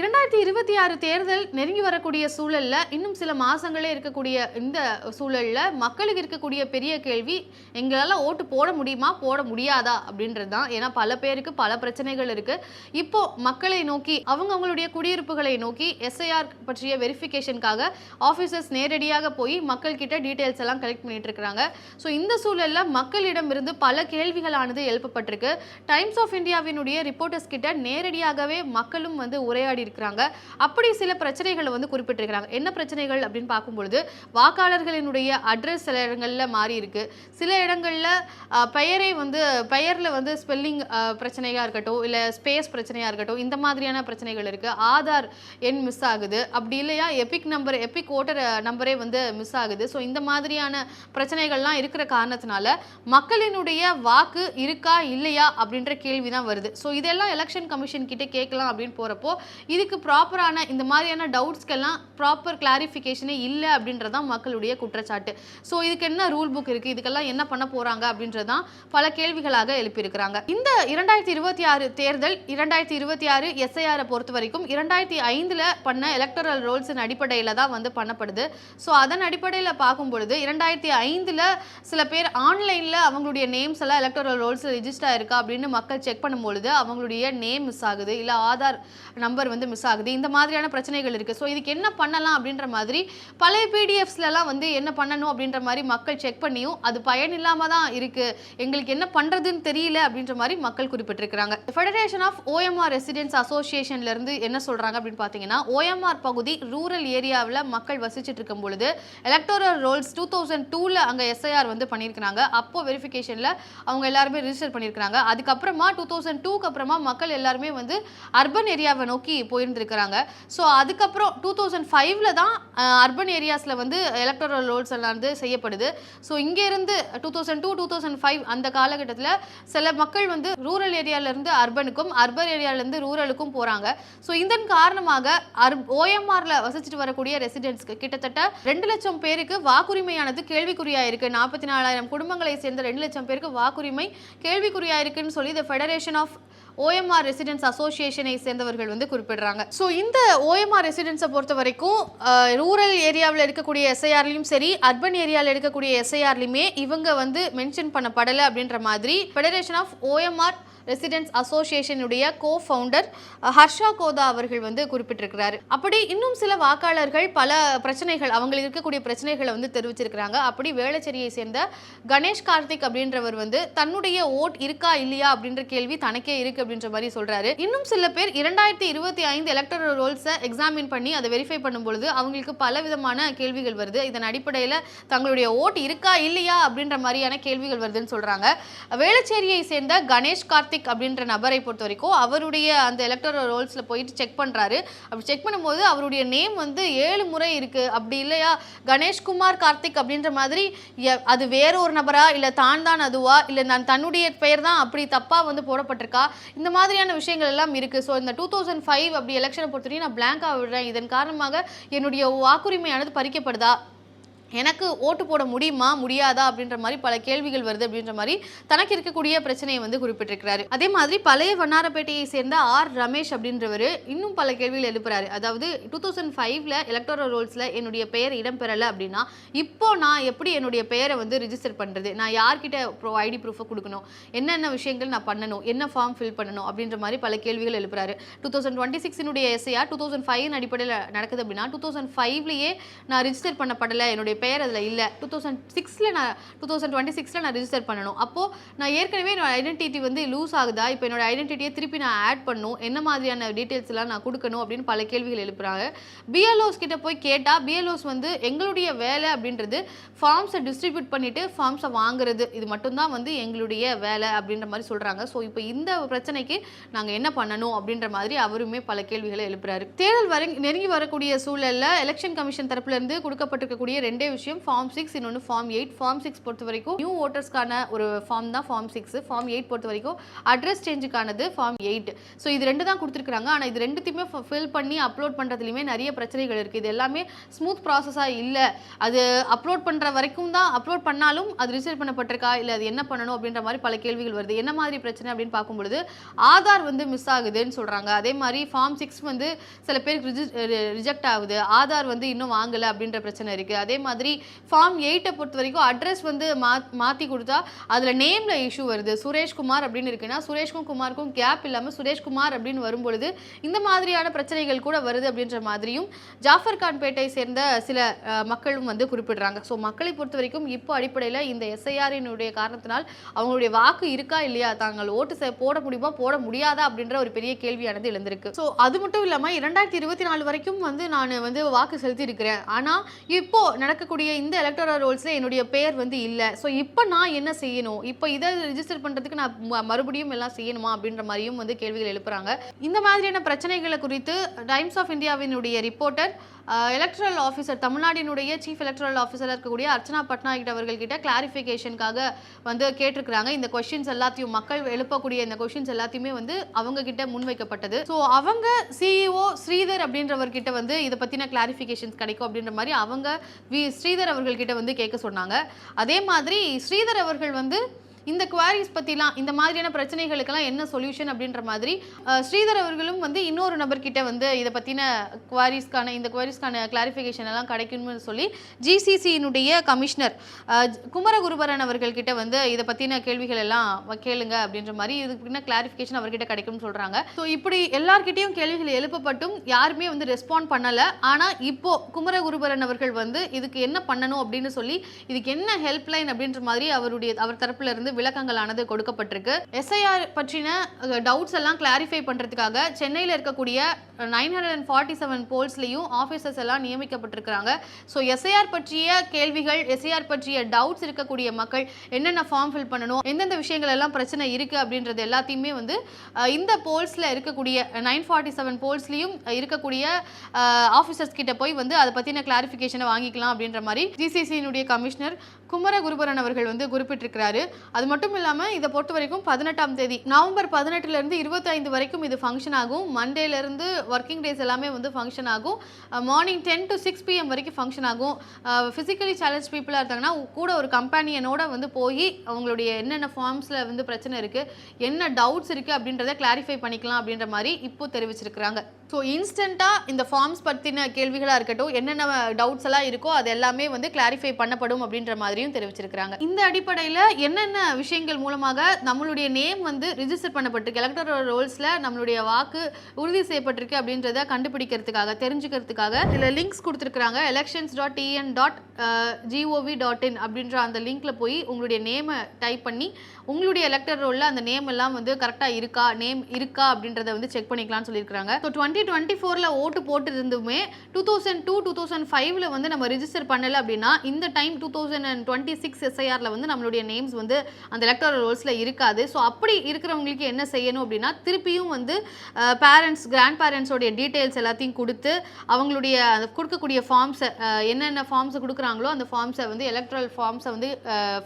இரண்டாயிரத்தி இருபத்தி ஆறு தேர்தல் நெருங்கி வரக்கூடிய சூழல்ல இன்னும் சில மாசங்களே இருக்கக்கூடிய இந்த சூழல்ல மக்களுக்கு இருக்கக்கூடிய பெரிய கேள்வி எங்களால் ஓட்டு போட முடியுமா போட முடியாதா அப்படின்றது தான். ஏன்னா பல பேருக்கு பல பிரச்சனைகள் இருக்கு. இப்போ மக்களை நோக்கி அவங்கவுங்களுடைய குடியிருப்புகளை நோக்கி எஸ்ஐஆர் பற்றிய வெரிஃபிகேஷனுக்காக ஆஃபீஸர்ஸ் நேரடியாக போய் மக்கள் கிட்ட எல்லாம் கலெக்ட் பண்ணிட்டு இருக்கிறாங்க. ஸோ இந்த சூழல்ல மக்களிடமிருந்து பல கேள்விகளானது எழுப்பப்பட்டிருக்கு. டைம்ஸ் ஆஃப் இந்தியாவினுடைய ரிப்போர்ட்டர்ஸ் கிட்ட நேரடியாகவே மக்களும் வந்து உரையாடி இருக்கிறாங்க. அப்படி சில பிரச்சனைகளை வந்து குறிப்பிட்டிருக்கிறாங்க. என்ன பிரச்சனைகள் அப்படின்னு பார்க்கும்பொழுது வாக்காளர்களினுடைய அட்ரஸ் சில இடங்களில் மாறி இருக்கு. சில இடங்களில் பெயரை வந்து பெயரில் வந்து ஸ்பெல்லிங் பிரச்சனையாக இருக்கட்டும் இல்லை ஸ்பேஸ் பிரச்சனையாக இருக்கட்டும் இந்த மாதிரியான பிரச்சனைகள் இருக்குது ஆதார் எண் மிஸ் ஆகுது. அப்படி இல்லையா எபிக் நம்பர் எபிக் ஓட்டர் நம்பரே வந்து மிஸ் ஆகுது. ஸோ இந்த மாதிரியான பிரச்சனைகள்லாம் இருக்கிற காரணத்தினால மக்களினுடைய வாக்கு இருக்கா இல்லையா அப்படின்ற கேள்வி தான் வருது. ஸோ இதெல்லாம் எலெக்ஷன் கமிஷன் கிட்டே கேட்கலாம் அப்படின்னு போகிறப்போ இதுக்கு ப்ராப்பரான இந்த மாதிரியான டவுட்ஸ்க்கெல்லாம் ப்ராப்பர் கிளாரிஃபிகேஷனே இல்லை அப்படின்றதான் மக்களுடைய குற்றச்சாட்டு. ஸோ இதுக்கு என்ன ரூல் புக் இருக்குது இதுக்கெல்லாம் என்ன பண்ண போகிறாங்க அப்படின்றதான் பல கேள்விகளாக எழுப்பியிருக்கிறாங்க. இந்த இரண்டாயிரத்தி இருபத்தி ஆறு தேர்தல் இரண்டாயிரத்தி இருபத்தி ஆறு எஸ்ஐஆரை பொறுத்த வரைக்கும் இரண்டாயிரத்தி ஐந்தில் பண்ண எலக்டரல் ரோல்ஸின் அடிப்படையில் தான் வந்து பண்ணப்படுது. ஸோ அதன் அடிப்படையில் பார்க்கும் பொழுது இரண்டாயிரத்தி ஐந்தில் சில பேர் ஆன்லைனில் அவங்களுடைய நேம்ஸ் எல்லாம் எலக்டரல் ரோல்ஸ் ரிஜிஸ்டர் ஆயிருக்கா அப்படின்னு மக்கள் செக் பண்ணும்பொழுது அவங்களுடைய நேம் மிஸ் ஆகுது. இல்லை ஆதார் நம்பர் வந்து மிஸ் ஆகுது. இந்த மாதிரியான பிரச்சனைகள் இருக்குது ஸோ இதுக்கு என்ன பண்ணலாம் அப்படின்ற மாதிரி பழைய பிடிஎஃப்ஸ்லாம் வந்து என்ன பண்ணணும் அப்படின்ற மாதிரி மக்கள் செக் பண்ணியும் அது பயன் இல்லாமல் தான் இருக்குது எங்களுக்கு என்ன பண்ணுறதுன்னு தெரியல அப்படின்ற மாதிரி மக்கள் குறிப்பிட்டிருக்கிறாங்க. ஃபெடரேஷன் ஆஃப் ஓஎம்ஆர் ரெசிடென்ட்ஸ் அசோசியேஷன்லேருந்து என்ன சொல்கிறாங்க அப்படின்னு பார்த்தீங்கன்னா ஓஎம்ஆர் பகுதி ரூரல் ஏரியாவில் மக்கள் வசிச்சுட்டு இருக்கும் பொழுது எலக்டோரல் ரோல்ஸ் டூ தௌசண்ட் டூவில் அங்கே எஸ்ஐஆர் வந்து பண்ணியிருக்கிறாங்க. அப்போ வெரிஃபிகேஷனில் அவங்க எல்லாருமே ரிஜிஸ்டர் பண்ணியிருக்கிறாங்க. அதுக்கப்புறமா டூ தௌசண்ட் டூக்கு அப்புறமா மக்கள் எல்லாருமே வந்து அர்பன் ஏரியாவை நோக்கி போயிருந்திருக்கிறாங்க. ஸோ அதுக்கப்புறம் டூ தௌசண்ட் ஃபைவ்ல தான் அர்பன் ஏரியாஸில் வந்து எலக்டோரல் ரோல்ஸ் எல்லாம் வந்து செய்யப்படுது. ஸோ இங்கேருந்து two thousand two two thousand five அந்த காலகட்டத்தில் சில மக்கள் வந்து ரூரல் ஏரியாவிலேருந்து அர்பனுக்கும் அர்பன் ஏரியாவிலேருந்து ரூரலுக்கும் போகிறாங்க ஸோ இதன் காரணமாக அர் ஓஎம்ஆரில் வசிச்சுட்டு வரக்கூடிய ரெசிடென்ட்ஸ்க்கு கிட்டத்தட்ட ரெண்டு லட்சம் பேருக்கு வாக்குரிமையானது கேள்விக்குறியாக இருக்கு நாற்பத்தி நாலாயிரம் குடும்பங்களை சேர்ந்த ரெண்டு லட்சம் பேருக்கு வாக்குரிமை கேள்விக்குறியாக இருக்குன்னு சொல்லி the federation of OMR residents அசோசியேஷனை சேர்ந்தவர்கள் வந்து குறிப்பிடுறாங்க. ஸோ இந்த ஓஎம்ஆர் ரெசிடென்ட்ஸை பொறுத்த வரைக்கும் ரூரல் ஏரியாவில் இருக்கக்கூடிய எஸ்ஐஆர்லையும் சரி அர்பன் ஏரியாவில் இருக்கக்கூடிய எஸ்ஐஆர்லையுமே இவங்க வந்து மென்ஷன் பண்ணப்படலை அப்படின்ற மாதிரி ஃபெடரேஷன் ஆஃப் ஓஎம்ஆர் ரெசிடென்ட்ஸ் அசோசியேஷனுடைய கோ ஃபவுண்டர் ஹர்ஷா கோதா அவர்கள் வந்து குறிப்பிட்டிருக்கிறாரு. அப்படி இன்னும் சில வாக்காளர்கள் பல பிரச்சனைகள் அவங்களுக்கு இருக்கக்கூடிய பிரச்சனைகளை வந்து தெரிவிச்சிருக்கிறாங்க. அப்படி வேளச்சேரியை சேர்ந்த கணேஷ் கார்த்திக் அப்படின்றவர் வந்து தன்னுடைய ஓட் இருக்கா இல்லையா அப்படின்ற கேள்வி தனக்கே இருக்கு அப்படின்ற மாதிரி சொல்றாரு. இன்னும் சில பேர் இரண்டாயிரத்தி இருபத்தி ஐந்து எலக்டரல் ரோல்ஸை எக்ஸாமின் பண்ணி அதை வெரிஃபை பண்ணும்பொழுது அவங்களுக்கு பல விதமான கேள்விகள் வருது. இதன் அடிப்படையில் தங்களுடைய ஓட் இருக்கா இல்லையா அப்படின்ற மாதிரியான கேள்விகள் வருதுன்னு சொல்றாங்க. வேளச்சேரியை சேர்ந்த கணேஷ் கார்த்திக் கார்த்திக் அப்படின்ற நபரை பொறுத்த வரைக்கும் அவருடைய அந்த எலக்ட்ரல் ரோல்ஸில் போயிட்டு செக் பண்ணுறாரு அப்படி செக் பண்ணும்போது அவருடைய நேம் வந்து ஏழு முறை இருக்குது அப்படி இல்லையா? கணேஷ்குமார் கார்த்திக் அப்படின்ற மாதிரி எ- அது வேற ஒரு நபரா? இல்லை தான் தான் அதுவா? இல்லை நான் தன்னுடைய பெயர் தான் அப்படி தப்பாக வந்து போடப்பட்டிருக்கா? இந்த மாதிரியான விஷயங்கள் எல்லாம் இருக்குது ஸோ இந்த டூ தௌசண்ட் ஃபைவ் அப்படி எலெக்ஷனை பொறுத்தவரைக்கும் நான் பிளாங்காக விடுறேன். இதன் காரணமாக என்னுடைய வாக்குரிமையானது பறிக்கப்படுதா? எனக்கு ஓட்டு போட முடியுமா முடியாதா அப்படின்ற மாதிரி பல கேள்விகள் வருது அப்படின்ற மாதிரி தனக்கு இருக்கக்கூடிய பிரச்சனையை வந்து குறிப்பிட்டிருக்கிறாரு. அதே மாதிரி பழைய வண்ணாரப்பேட்டையை சேர்ந்த ஆர் ரமேஷ் அப்படின்றவர் இன்னும் பல கேள்விகள் எழுப்புறாரு. அதாவது டூ தௌசண்ட் ஃபைவ்ல எலக்டோரல் ரோல்ஸ்ல என்னுடைய பெயர் இடம்பெறலை அப்படின்னா இப்போ நான் எப்படி என்னுடைய பெயரை வந்து ரிஜிஸ்டர் பண்றது? நான் யார்கிட்ட ப்ரோ ஐடி ப்ரூஃபை கொடுக்கணும்? என்னென்ன விஷயங்கள் நான் பண்ணணும்? என்ன ஃபார்ம் ஃபில் பண்ணணும்? அப்படின்ற மாதிரி பல கேள்விகள் எழுப்புறாரு. டூ தௌசண்ட் டுவெண்ட்டி சிக்ஸினுடைய எஸ்ஐஆர் டூ தௌசண்ட் ஃபைவ் அடிப்படையில் நடக்குது அப்படின்னா டூ தௌசண்ட் ஃபைவ்லேயே நான் ரிஜிஸ்டர் பண்ணப்படலை என்னுடைய பெயர் அதில் இல்லை. டூ தௌசண்ட் சிக்ஸில் நான் டூ தௌசண்ட் டுவெண்ட்டி சிக்ஸில் நான் ரிஜிஸ்டர் பண்ணணும். அப்போது நான் ஏற்கனவே என்னோட ஐடென்டிட்டி வந்து லூஸ் ஆகுதா? இப்போ என்னோட ஐடென்டிட்டியை திருப்பி நான் ஆட் பண்ணணும். என்ன மாதிரியான டீட்டெயில்ஸ் எல்லாம் நான் கொடுக்கணும் அப்படின்னு பல கேள்விகள் எழுப்புறாங்க. பிஎல்ஓஸ் கிட்ட போய் கேட்டால் பிஎல்ஓஸ் வந்து எங்களுடைய வேலை அப்படின்றது ஃபார்ம்ஸை டிஸ்ட்ரிபியூட் பண்ணிவிட்டு ஃபார்ம்ஸை வாங்குறது. இது மட்டும்தான் வந்து எங்களுடைய வேலை அப்படின்ற மாதிரி சொல்கிறாங்க ஸோ இப்போ இந்த பிரச்சனைக்கு நாங்கள் என்ன பண்ணணும் அப்படின்ற மாதிரி அவருமே பல கேள்விகளை எழுப்புறாரு. தேர்தல் வர நெருங்கி வரக்கூடிய சூழலில் எலெக்ஷன் கமிஷன் தரப்புலேருந்து கொடுக்கப்பட்டிருக்கக்கூடிய ரெண்டே விஷயம். ஃபார்ம் சிக்ஸ் இன்னொன்று ஃபார்ம் எயிட் ஃபார்ம் சிக்ஸ் பொறுத்த வரைக்கும் நியூ ஓட்டர்ஸ்க்கான ஒரு ஃபார்ம் தான் ஃபார்ம் சிக்ஸ் ஃபார்ம் எயிட் பொறுத்த வரைக்கும் அட்ரஸ் சேஞ்சுக்கானது ஃபார்ம் எயிட் ஸோ இது ரெண்டு தான் கொடுத்துருக்காங்க ஆனால் இது ரெண்டுத்தையுமே ஃபில் பண்ணி அப்லோட் பண்ணுறதுலையுமே நிறைய பிரச்சனைகள் இருக்குது இது எல்லாமே ஸ்மூத் ப்ராசஸாக இல்லை. அது அப்லோட் பண்ணுற வரைக்கும் தான் அப்லோட் பண்ணாலும் அது ரிசீவ் பண்ணப்பட்டிருக்கா? இல்லை அது என்ன பண்ணணும் அப்படின்ற மாதிரி பல கேள்விகள் வருது. என்ன மாதிரி பிரச்சனை அப்படின்னு பார்க்கும்பொழுது ஆதார் வந்து மிஸ் ஆகுதுன்னு சொல்கிறாங்க அதே மாதிரி ஃபார்ம் சிக்ஸ் வந்து சில பேருக்கு ரிஜெக்ட் ஆகுது. ஆதார் வந்து இன்னும் வாங்கலை அப்படின்ற பிரச்சனை இருக்குது அதே மாதிரி ஃபார்ம் எயிட்டை பொறுத்த வரைக்கும் அட்ரஸ் வந்து மா மாற்றி கொடுத்தா அதில் நேமில் இஷ்யூ வருது. சுரேஷ்குமார் அப்படின்னு இருக்குன்னா சுரேஷ்கும் குமாருக்கும் கேப் இல்லாமல் சுரேஷ்குமார் அப்படின்னு வரும்பொழுது இந்த மாதிரியான பிரச்சனைகள் கூட வருது அப்படின்ற மாதிரியும் ஜாஃபர் கான் பேட்டை சேர்ந்த சில மக்களும் வந்து குறிப்பிடுறாங்க. ஸோ மக்களை பொறுத்த வரைக்கும் இப்போ அடிப்படையில் இந்த எஸ்ஐஆரினுடைய காரணத்தினால் அவங்களுடைய வாக்கு இருக்கா இல்லையா? தாங்கள் ஓட்டு செ- போட முடியுமா? போட முடியாதா? அப்படின்ற ஒரு பெரிய கேள்வியானது எழுந்திருக்கு. ஸோ அது மட்டும் இல்லாமல் இரண்டாயிரத்தி இருபத்தி நாலு வரைக்கும் வந்து நான் வந்து வாக்கு செலுத்தி இருக்கிறேன் ஆனால் இப்போ நடக்கக்கூடிய இந்த எலக்டோரல் ரோல்ஸில் என்னுடைய பேர் வந்து இல்லை. ஸோ இப்போ நான் என்ன செய்யணும்? இப்போ இதை ரிஜிஸ்டர் பண்ணுறதுக்கு நான் ம- மறுபடியும் எல்லாம் செய்யணுமா? அப்படின்ற மாதிரியும் வந்து கேள்விகள் எழுப்புறாங்க. இந்த மாதிரியான பிரச்சனைகளை குறித்து டைம்ஸ் ஆஃப் இந்தியாவினுடைய ரிப்போர்ட்டர் எலக்ட்ரல் ஆஃபீஸர் தமிழ்நாட்டினுடைய சீஃப் எலக்ட்ரல் ஆஃபீஸராக இருக்கக்கூடிய அர்ச்சனா பட்நாயக் அவர்கள்கிட்ட கிளாரிஃபிகேஷனுக்காக வந்து கேட்டிருக்கிறாங்க. இந்த கொஷின்ஸ் எல்லாத்தையும் மக்கள் எழுப்பக்கூடிய இந்த கொஷின்ஸ் எல்லாத்தையுமே வந்து அவங்க கிட்ட முன்வைக்கப்பட்டது. ஸோ அவங்க சிஇஓ ஸ்ரீதர் அப்படின்றவர்கிட்ட வந்து இதை பற்றின கிளாரிஃபிகேஷன்ஸ் கிடைக்கும் அப்படின்ற மாதிரி அவங்க வி ஸ்ரீதர் அவர்கள்கிட்ட வந்து கேட்க சொன்னாங்க. அதே மாதிரி ஸ்ரீதர் அவர்கள் வந்து இந்த குவாரிஸ் பற்றிலாம் இந்த மாதிரியான பிரச்சனைகளுக்கெல்லாம் என்ன சொல்யூஷன் அப்படின்ற மாதிரி ஸ்ரீதர் அவர்களும் வந்து இன்னொரு நபர்கிட்ட வந்து இதை பற்றின குவாரிஸ்க்கான இந்த குவாரிஸ்க்கான கிளாரிஃபிகேஷன் எல்லாம் கிடைக்கணும்னு சொல்லி ஜிசிசியினுடைய கமிஷனர் குமரகுருபரன் அவர்கள்கிட்ட வந்து இதை பற்றின கேள்விகள் எல்லாம் வ- கேளுங்க அப்படின்ற மாதிரி இதுக்கு பின்ன கிளாரிஃபிகேஷன் அவர்கிட்ட கிடைக்கும்னு சொல்கிறாங்க ஸோ இப்படி எல்லார்கிட்டையும் கேள்விகள் எழுப்பப்பட்டும் யாருமே வந்து ரெஸ்பாண்ட் பண்ணலை. ஆனால் இப்போ குமரகுருபரன் அவர்கள் வந்து இதுக்கு என்ன பண்ணணும் அப்படின்னு சொல்லி இதுக்கு என்ன ஹெல்ப்லைன் அப்படின்ற மாதிரி அவருடைய அவர் தரப்புல இருந்து விளக்கங்களானது கொடுக்கப்பட்டிருக்கு. எஸ்ஐஆர் பற்றின டவுட்ஸ் எல்லாம் கிளாரிஃபை பண்றதுக்காக சென்னையில் இருக்கக்கூடிய nine hundred and forty seven போல்ஸ்லையும் officers எல்லாம் நியமிக்கப்பட்டிருக்கிறாங்க. ஸோ எஸ்ஐஆர் பற்றிய கேள்விகள் எஸ்ஐஆர் பற்றிய டவுட்ஸ் இருக்கக்கூடிய மக்கள் என்னென்ன ஃபார்ம் ஃபில் பண்ணணும் எந்தெந்த விஷயங்கள் எல்லாம் பிரச்சனை இருக்கு அப்படின்றது எல்லாத்தையுமே வந்து இந்த போல்ஸ்ல இருக்கக்கூடிய நைன் ஃபார்ட்டி செவன் போல்ஸ்லையும் இருக்கக்கூடிய ஆஃபீஸர்ஸ் கிட்ட போய் வந்து அதை பற்றின கிளாரிஃபிகேஷனை வாங்கிக்கலாம் அப்படின்ற மாதிரி ஜிசிசியினுடைய கமிஷனர் குமர குருபரன் அவர்கள் வந்து குறிப்பிட்டிருக்கிறாரு. அது மட்டும் இல்லாமல் இதை பொறுத்த வரைக்கும் பதினெட்டாம் தேதி நவம்பர் பதினெட்டுலேருந்து இருபத்தைந்து வரைக்கும் இது ஃபங்க்ஷன் ஆகும். மண்டேலேருந்து ஒர்க்கிங் டேஸ் எல்லாமே வந்து ஃபங்க்ஷன் ஆகும். Morning ten to six PM வரைக்கும் ஃபங்க்ஷன் ஆகும். ஃபிசிக்கலி சேலஞ்ச் பீப்புளாக இருந்தாங்கன்னா கூட ஒரு கம்பெனியனோட வந்து போய் அவங்களுடைய என்னென்ன ஃபார்ம்ஸில் வந்து பிரச்சனை இருக்குது என்ன டவுட்ஸ் இருக்குது அப்படின்றத கிளாரிஃபை பண்ணிக்கலாம் அப்படின்ற மாதிரி இப்போ தெரிவிச்சிருக்கிறாங்க. ஸோ இன்ஸ்டண்ட்டாக இந்த ஃபார்ம்ஸ் பற்றின கேள்விகளாக இருக்கட்டும் என்னென்ன டவுட்ஸ் எல்லாம் இருக்கோ அது எல்லாமே வந்து கிளாரிஃபை பண்ணப்படும் அப்படின்ற மாதிரியும் தெரிவிச்சிருக்கிறாங்க. இந்த அடிப்படையில் என்னென்ன விஷயங்கள் மூலமாக நம்மளுடைய நேம் வந்து ரிஜிஸ்டர் பண்ணப்பட்டிருக்கு. எலக்டரல் ரோல்ஸில் நம்மளுடைய வாக்கு உறுதி செய்யப்பட்டிருக்கு அப்படின்றத கண்டுபிடிக்கிறதுக்காக தெரிஞ்சுக்கிறதுக்காக இதில் லிங்க்ஸ் கொடுத்துருக்குறாங்க. Elections dot TN dot G O V dot in அப்படின்ற அந்த லிங்க்கில் போய் உங்களுடைய நேமை டைப் பண்ணி உங்களுடைய எலக்டர் ரோலில் அந்த நேம் எல்லாம் வந்து கரெக்டாக இருக்கா நேம் இருக்கா அப்படின்றத வந்து செக் பண்ணிக்கலாம்னு சொல்லியிருக்காங்க ஸோ டுவெண்ட்டி டுவெண்ட்டி ஃபோரில் ஓட்டு போட்டு இருந்துமே two thousand two two thousand ஃபைவ்ல வந்து நம்ம ரிஜிஸ்டர் பண்ணலை அப்படின்னா இந்த time two thousand and twenty six எஸ்ஐஆரில் வந்து நம்மளுடைய நேம்ஸ் வந்து அந்த எலக்டரல் ரோல்ஸில் இருக்காது. ஸோ அப்படி இருக்கிறவங்களுக்கு என்ன செய்யணும் அப்படின்னா திருப்பியும் வந்து பேரண்ட்ஸ் கிராண்ட் பேரண்ட்ஸோடைய டீட்டெயில்ஸ் எல்லாத்தையும் கொடுத்து அவங்களுடைய அந்த கொடுக்கக்கூடிய ஃபார்ம்ஸை என்னென்ன ஃபார்ம்ஸை கொடுக்குறாங்களோ அந்த ஃபார்ம்ஸை வந்து எலக்ட்ரல் ஃபார்ம்ஸை வந்து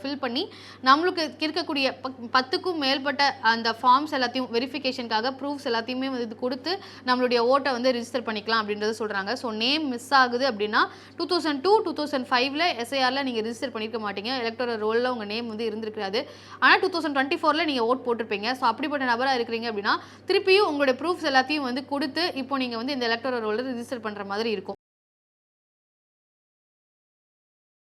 ஃபில் பண்ணி நம்மளுக்கு இருக்கக்கூடிய பக்- பத்துக்கும் மேற்பட்ட அந்த ஃபார்ம்ஸ் எல்லாத்தையும் வெரிஃபிகேஷனுக்காக ப்ரூஃப்ஸ் எல்லாத்தையுமே வந்து இது கொடுத்து நம்மளுடைய ஓட்டை வந்து ரிஜிஸ்டர் பண்ணிக்கலாம் அப்படின்றத சொல்கிறாங்க ஸோ நேம் மிஸ் ஆகுது அப்படின்னா two thousand two two thousand ஃபைவ்ல எஸ்ஐஆரில் நீங்கள் ரிஜிஸ்டர் பண்ணியிருக்க மாட்டீங்க. எலக்ட்ரல் ரோலில் உங்கள் நேம் வந்து இருந்திருக்காது. ஆனால் டூ தௌசண்ட் டுவெண்ட்டி ஃபோரில் நீங்கள் ஓட் போட்டிருப்பீங்க. ஸோ அப்படிப்பட்ட நபராக இருக்கிறீங்க அப்படின்னா திருப்பியும் உங்களுடைய ப்ரூஃப்ஸ் எல்லாத்தையும் வந்து கொடுத்து இப்போ நீங்கள் வந்து இந்த எலக்டோரல் ரோலில் ரிஜிஸ்டர் பண்ணுற மாதிரி இருக்கும்.